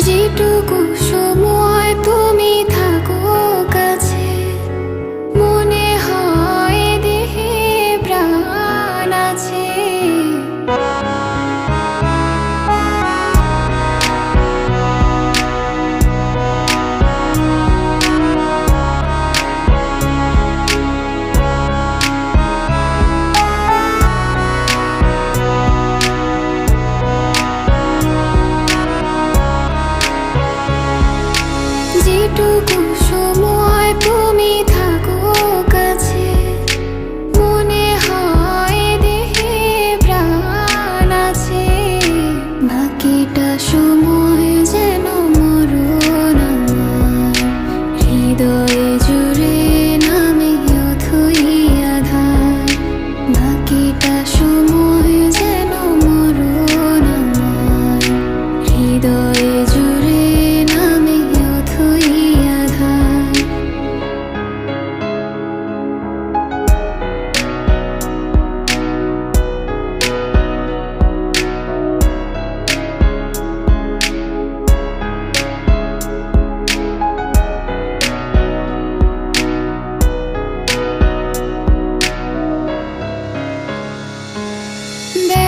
যেটুকু সময় তুমি থাকো কাছে মনে হয় দেহে প্রাণ আছে। যেটুকু সময় তুমি থাকো কাছে? মনে হয় দেহে প্রাণ আছে। বাকিটা সময় যেন মরণ হৃদয়ে জুড়ে নামে অথই আধার। বাকিটা সময় Baby.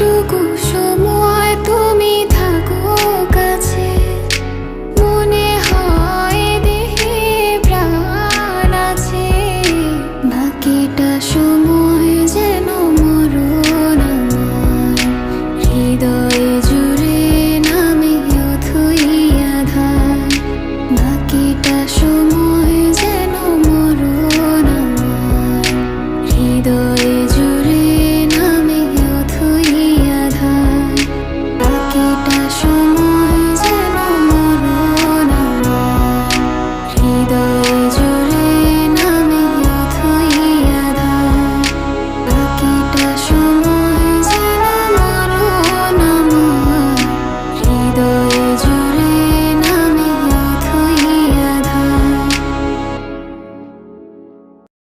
এইটুকু সময় তুমি